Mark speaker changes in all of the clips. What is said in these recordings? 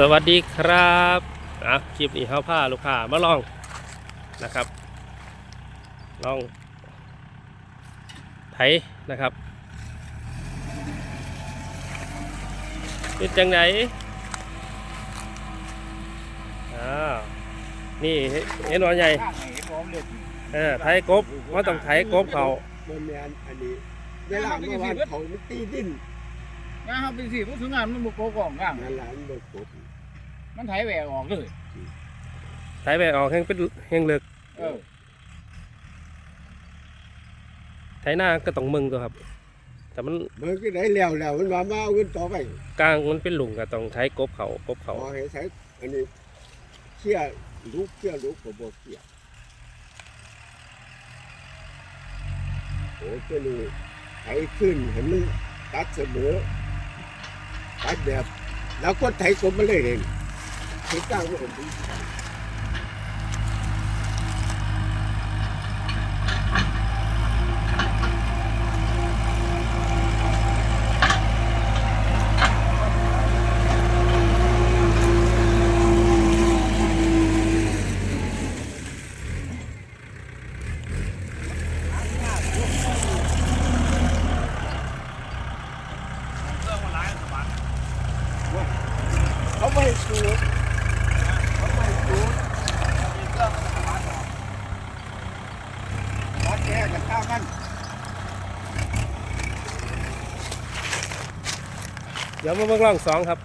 Speaker 1: สวัสดีครับอะคลิปนี้เขาพาลูกค้ามาลองนะครับ ลองไถนะครับเป็นจังไหนอ้านี่เห็นว่าใหญ่
Speaker 2: ข้างไหนพร้อมเอ
Speaker 1: อไถกบว่าต้องไถกบเขา
Speaker 3: เวลาเมื่อวานเขามันตีดิน
Speaker 2: งานเขาเป็นสิผู้ถึงงานมันบุกโกกองงาน
Speaker 3: นั่นแหละมันบ่กบ
Speaker 2: มันไถแหวกออกเลย
Speaker 1: ไถไปออกแห้งเป็นแห้งเลือก
Speaker 2: เออ
Speaker 1: ไถหน้าก็ต้องมึงตัวครับ แต่มัน
Speaker 3: มันก็ได้แล้วแล้วมันมามาเอาเงินต่อไป
Speaker 1: กลางมันเป็นหลุมก็ต้องไถกบเขากบ
Speaker 3: ข
Speaker 1: เขา
Speaker 3: อให้ใช้อันนี้เชี่ยลูกเชี่ยลูกก็บ่เชี่ยโอ้ตัวนี้ไถขึ้นเห็นมันตัดเสมอ ตัดแบบแล้วก็ไถกบมาเลยเองถึงกลางมันก็ดีเขาไม่ให้สูดเขาไม่ให้สูดวัดแก่กับข้าวมัน
Speaker 1: เดี๋ยวมาเบิ่งร่องสองครับ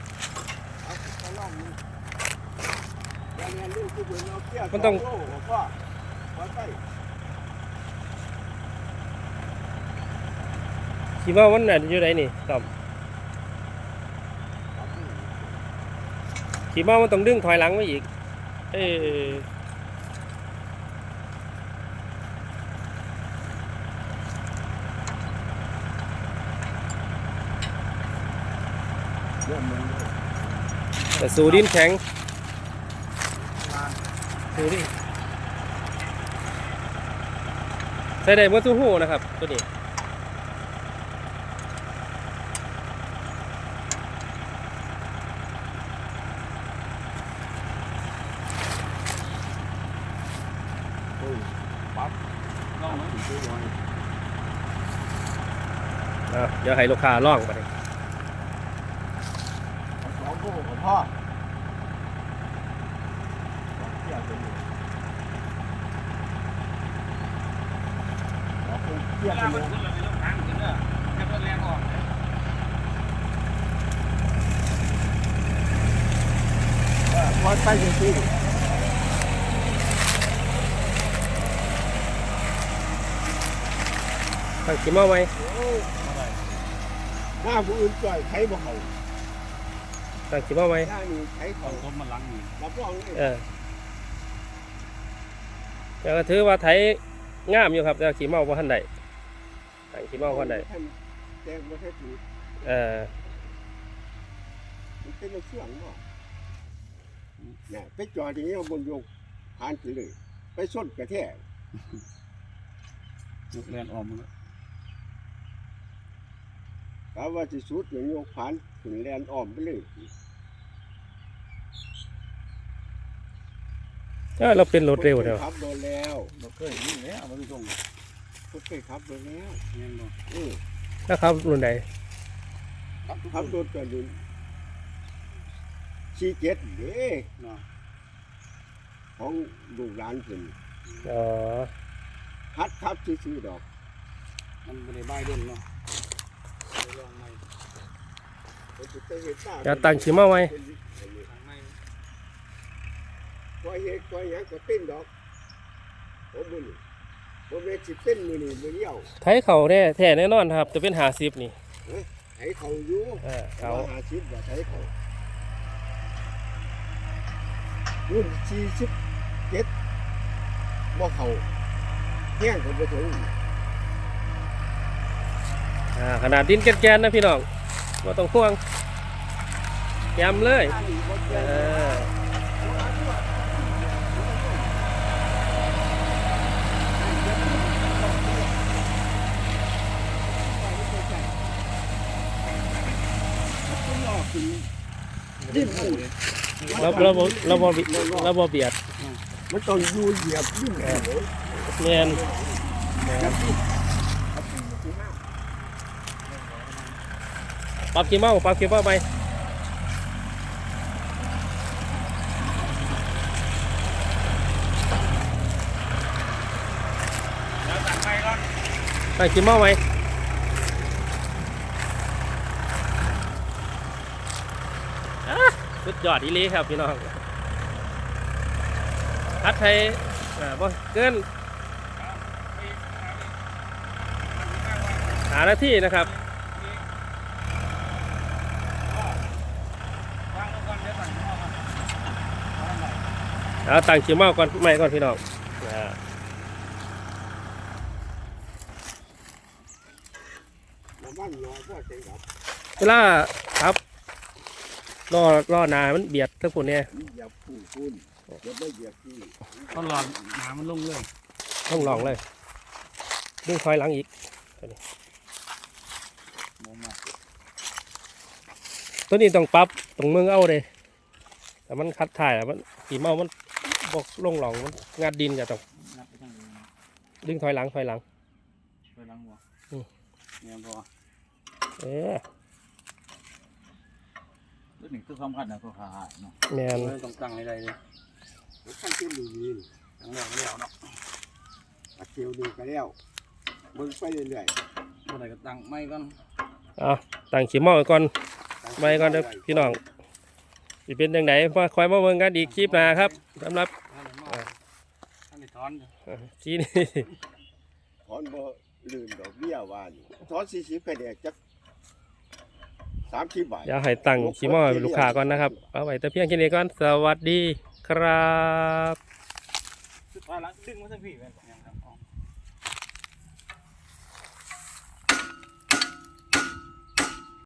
Speaker 1: มันต้อง
Speaker 3: สโลบอกว่าวัดไป
Speaker 1: คิดว่ามันน่ะอยู่ไหนนี่ต่อบคิดว่ามันต้องดึงถอยหลังไว้อีก เออ
Speaker 3: เรื่องมัน
Speaker 1: แต่สูดินแข็งสูดิใส่ได้เมื่อตู้หูนะครับ ตัวนี้
Speaker 2: ลองไหม
Speaker 3: ดูหน่อย
Speaker 1: อะเดี๋ยวให้ลูกค้าล่องไปเลย
Speaker 3: เอาสองคู่กับ พ่อวัดเที่ยวตัวนี้เอาคู่เที่ยว
Speaker 2: เว
Speaker 3: ตั
Speaker 2: ลาวมัน
Speaker 3: นี้
Speaker 2: ขึ้นเราไปต้องทางขึ้นเด้อแค่เพิ่นแรงออก
Speaker 3: วัดไปจริง
Speaker 1: ตั้งขีมาไว้
Speaker 3: ๆหน้าผู้อื่นจ่อยใช้บ่เขา
Speaker 1: ตั้งขีมาไว้
Speaker 3: หน้านี้ใช้เขา
Speaker 2: ต้มมันหลังนี่
Speaker 3: รับรองเลย
Speaker 1: เออแต่ก็ถือว่าไถงามอยู่ครับแต่ขีเมาว่าทันใดตั้งขีเมาว่าทันใด
Speaker 3: ท่านแจ้งบ่ใช่ถูก
Speaker 1: เออ
Speaker 3: มันเป็นเรื่องบ่เนี่ยไปจอดอย่างนี้เอาบนยกผ่านไปเลย ไปส้นกระแทก
Speaker 2: ยกแรงออกมัน
Speaker 3: กะว่าสิสุดอย่างยกผ่านถึงแลนอ้อมไปเลย
Speaker 1: ถ้าเราเป็นรถเร็วเดียว
Speaker 3: ขับโดนแล้ว
Speaker 2: บ่เคยนี่แหละมันตรง
Speaker 3: ก็เคยขับโดนแล้ว
Speaker 2: แม่นบ่
Speaker 3: เออ
Speaker 1: ถ้าครับรุ่นใด
Speaker 2: ครับทุกค
Speaker 3: ขับ
Speaker 2: น
Speaker 3: โดนกันอยู่ชี้เจ็ดเด้
Speaker 2: เนาะ
Speaker 3: ของลูกหลานขึ้น
Speaker 1: อ๋อ
Speaker 3: ฮัดขับซื่อๆดอก
Speaker 2: มันบ่ได้บายเด่นเนาะลองใหม่
Speaker 3: มันสิไปเฮ็ดตา
Speaker 1: จะตั้งขีเมาไว้
Speaker 2: ทางใหม่
Speaker 3: ปล่ อยเฮ็ดปล่อยหยังก็เป็นดอกโอ้มื้อนี้บ่แม่นสิเป็นมื้อนี้มื้อเดียว
Speaker 1: ไถเขาแน่แท้แน่นอนครับ จะเป็นหาสิบนี่
Speaker 3: ให้เขาอยู่
Speaker 1: เออเขา
Speaker 3: หาชิปว่าให้เขารุ่นสี่สิบเจ็ดบ่เขาแห้งก็บ่ถึง
Speaker 1: อ่าขนาดดินแกนๆนะพี่น้องว่าต้องห่วงย้ำเลย
Speaker 3: อันนี้บ่
Speaker 1: เอ
Speaker 3: แก่
Speaker 1: อ
Speaker 3: ต้องรอขึ้น
Speaker 2: ดิ้นหูเลย
Speaker 1: เราเราบ่เราบ่บิเราบ่เบียด
Speaker 3: มันต้องอยู่เหยียบดิ้นหัว
Speaker 1: แม่น
Speaker 3: ครับพี่
Speaker 1: ปรับกี่เมาปรับกี่เมาไปใส่กี่เมาไหมอะ สุดยอดอีลีครับพี่น้องพัดไทยอ่าบ่เกินหาหน้าที่นะครับเอาตั้งชิมเมาก่อนไม่ก่อนพี่น้องอ่า
Speaker 3: น้ำมันรอพ่อเสร็จครับ
Speaker 1: เวลาครับ รอรอหนามันเบียดทั้งคนเนี่ย
Speaker 3: เหยียบผู้คุณเดี๋ยวไม่เหยียบพี่
Speaker 2: ต้องรอน้ำมันลงเลย
Speaker 1: ต้องลองเลยดึงคอยหลังอีก
Speaker 2: มองมา
Speaker 1: ตัวนี้ต้องปรับตรงมึงเอาเลยแต่มันคัดถ่ายอะมันขีเมามันบกลงหลองมันงัดดินจะต้อง
Speaker 2: นับไปทางนี้
Speaker 1: ดึงถอยหลังถอยหลัง
Speaker 2: ไปล้างหัว
Speaker 1: อืม
Speaker 2: เนี่ยพอ
Speaker 1: เอ๊ะ
Speaker 4: เรื่องนี้คือสำคัญนะตัวขาเนาะ
Speaker 1: แมน
Speaker 2: ไม่ต้องตั้งให้ได้เลย
Speaker 3: แล้วขั้นที่มีวิน
Speaker 2: ตั้งแล้วไม่เอาเนาะ
Speaker 3: อาเกียวดีก็แล้วเบิ่งไปเรื่อย
Speaker 2: เมื่อไหร่ก็ตั้งไม่ก่อน
Speaker 1: เอาตั้งขีเมาไว้ก่อน
Speaker 3: ๆ
Speaker 1: ไม่ก่อนเด้อพี่น้องสิเป็นยังไงมาคอยมาเบิ่งกันอีกคลิปหน้าครับสำหรับ
Speaker 2: ท่านได้มาท่านได้ถอนอยู่
Speaker 1: อ่าที่นี่
Speaker 3: ถอนบ่ลืมดอกเบี้ยว่าอยู่ถอนสี่สิบกระแดกจัก สามสิบบาท
Speaker 1: อย่าให้ตั้งขีเมาให้ลูกค้าก่อนนะครับ เอาไว้แต่เพียงแค่นี้ก่อน สวัสดีครับ
Speaker 2: สุดท้ายแล้วดึงมาทั้งพี่แม่นยังครับอ๋อ